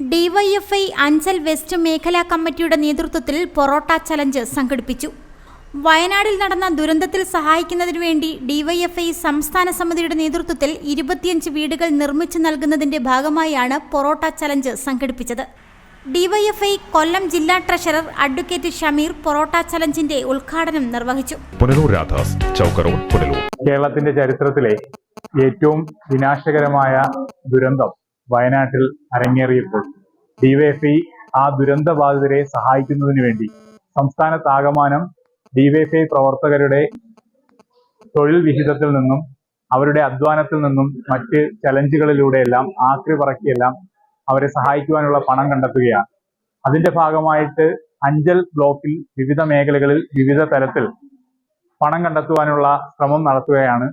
DYFI Anchal west മേഖലാ കമ്മിറ്റിയുടെ നേതൃത്വത്തിൽ പൊറോട്ട ചലഞ്ച് സംഘടിപ്പിച്ചു. വയനാടിൽ നടന്ന ദുരന്തത്തിൽ സഹായിക്കുന്നതിനു വേണ്ടി ഡിവൈഎഫ്ഐ സംസ്ഥാന സമിതിയുടെ നേതൃത്വത്തിൽ ഇരുപത്തിയഞ്ച് വീടുകൾ നിർമ്മിച്ചു നൽകുന്നതിന്റെ ഭാഗമായാണ് പൊറോട്ട ചലഞ്ച് സംഘടിപ്പിച്ചത്. ഡിവൈഎഫ്ഐ കൊല്ലം ജില്ലാ ട്രഷറർ അഡ്വക്കേറ്റ് ഷമീർ പൊറോട്ട ചലഞ്ചിന്റെ ഉദ്ഘാടനം നിർവഹിച്ചു. കേരളത്തിന്റെ ചരിത്രത്തിലെ ഏറ്റവും വിനാശകരമായ ദുരന്തം വയനാട്ടിൽ അരങ്ങേറിയപ്പോൾ ഡിവൈഎഫ്ഐ ആ ദുരന്ത ബാധിതരെ സഹായിക്കുന്നതിന് വേണ്ടി സംസ്ഥാനത്താകമാനം ഡിവൈഎഫ്ഐ പ്രവർത്തകരുടെ തൊഴിൽ വിഹിതത്തിൽ നിന്നും അവരുടെ അധ്വാനത്തിൽ നിന്നും മറ്റ് ചലഞ്ചുകളിലൂടെയെല്ലാം ആക്രി പറക്കിയെല്ലാം അവരെ സഹായിക്കുവാനുള്ള പണം കണ്ടെത്തുകയാണ്. അതിന്റെ ഭാഗമായിട്ട് അഞ്ചൽ ബ്ലോക്കിൽ വിവിധ മേഖലകളിൽ വിവിധ തലത്തിൽ പണം കണ്ടെത്തുവാനുള്ള ശ്രമം നടത്തുകയാണ്.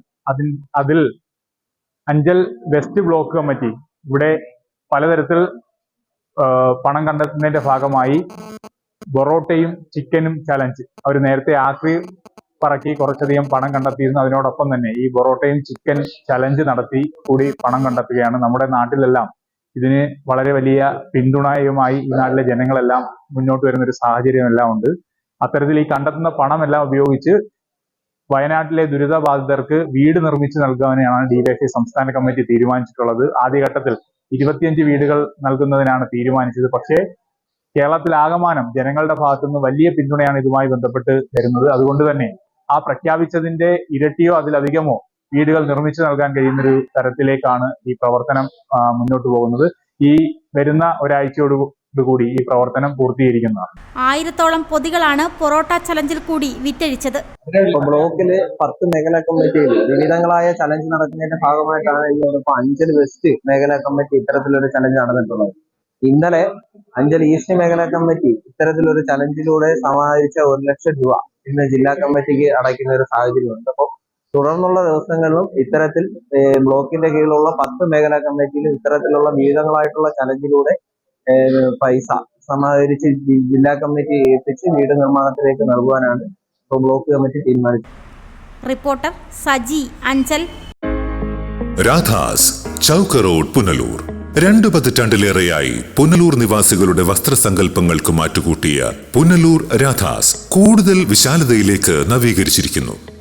അതിൽ അഞ്ചൽ വെസ്റ്റ് ബ്ലോക്ക് കമ്മിറ്റി ഇവിടെ പലതരത്തിൽ പണം കണ്ടെത്തുന്നതിന്റെ ഭാഗമായി ബൊറോട്ടയും ചിക്കനും ചലഞ്ച്. അവർ നേരത്തെ ആക്രി പറക്കി കുറച്ചധികം പണം കണ്ടെത്തിയിരുന്നു. അതിനോടൊപ്പം തന്നെ ഈ ബൊറോട്ടയും ചിക്കൻ ചലഞ്ച് നടത്തി കൂടി പണം കണ്ടെത്തുകയാണ് നമ്മുടെ നാട്ടിലെല്ലാം. ഇതിന് വളരെ വലിയ പിന്തുണയുമായി ഈ നാട്ടിലെ ജനങ്ങളെല്ലാം മുന്നോട്ട് വരുന്ന ഒരു സാഹചര്യം എല്ലാം ഉണ്ട്. അത്തരത്തിൽ ഈ കണ്ടെത്തുന്ന പണമെല്ലാം ഉപയോഗിച്ച് വയനാട്ടിലെ ദുരിതബാധിതർക്ക് വീട് നിർമ്മിച്ചു നൽകാനാണ് ഡിവൈഎഫ്ഐ സംസ്ഥാന കമ്മിറ്റി തീരുമാനിച്ചിട്ടുള്ളത്. ആദ്യഘട്ടത്തിൽ ഇരുപത്തിയഞ്ച് വീടുകൾ നൽകുന്നതിനാണ് തീരുമാനിച്ചത്. പക്ഷേ കേരളത്തിൽ ആകമാനം ജനങ്ങളുടെ ഭാഗത്തുനിന്ന് വലിയ പിന്തുണയാണ് ഇതുമായി ബന്ധപ്പെട്ട് വരുന്നത്. അതുകൊണ്ട് തന്നെ ആ പ്രഖ്യാപിച്ചതിന്റെ ഇരട്ടിയോ അതിലധികമോ വീടുകൾ നിർമ്മിച്ചു നൽകാൻ കഴിയുന്ന ഒരു തരത്തിലേക്കാണ് ഈ പ്രവർത്തനം മുന്നോട്ട് പോകുന്നത്. ഈ വരുന്ന ഒരാഴ്ചയോടുകൂടി ഈ പ്രവർത്തനം പൂർത്തീകരിക്കുന്നതാണ്. ആയിരത്തോളം പൊതികളാണ് പൊറോട്ട ചലഞ്ചിൽ കൂടി വിറ്റഴിച്ചത്. ബ്ലോക്കിൽ പത്ത് മേഖലാ കമ്മിറ്റിയിൽ വിവിധങ്ങളായ ചലഞ്ച് നടക്കുന്നതിന്റെ ഭാഗമായിട്ടാണ് ഇപ്പൊ അഞ്ചൽ വെസ്റ്റ് മേഖലാ കമ്മിറ്റി ഇത്തരത്തിലൊരു ചലഞ്ച് നടന്നിട്ടുള്ളത്. ഇന്നലെ അഞ്ചൽ ഈസ്റ്റ് മേഖലാ കമ്മിറ്റി ഇത്തരത്തിലൊരു ചലഞ്ചിലൂടെ സമാഹരിച്ച ഒരു ലക്ഷം രൂപ ഇന്ന് ജില്ലാ കമ്മിറ്റിക്ക് അടയ്ക്കുന്ന ഒരു സാഹചര്യമുണ്ട്. അപ്പോൾ തുടർന്നുള്ള ദിവസങ്ങളിലും ഇത്തരത്തിൽ ബ്ലോക്കിന്റെ കീഴിലുള്ള പത്ത് മേഖലാ കമ്മിറ്റിയിലും ഇത്തരത്തിലുള്ള വിവിധങ്ങളായിട്ടുള്ള ചലഞ്ചിലൂടെ പൈസ സമാഹരിച്ച് ജില്ലാ കമ്മിറ്റി ഏൽപ്പിച്ച് വീട് നിർമ്മാണത്തിലേക്ക് നൽകുവാനാണ് ഇപ്പോൾ ബ്ലോക്ക് കമ്മിറ്റി തീരുമാനിച്ചത്. റിപ്പോർട്ടർ സജി അഞ്ചൽ. രാധാസ് ചൗക്ക റോഡ് പുനലൂർ. രണ്ടു പതിറ്റാണ്ടിലേറെയായി പുനലൂർ നിവാസികളുടെ വസ്ത്രസങ്കല്പങ്ങൾക്ക് മാറ്റുകൂട്ടിയ പുനലൂർ രാധാസ് കൂടുതൽ വിശാലതയിലേക്ക് നവീകരിച്ചിരിക്കുന്നു.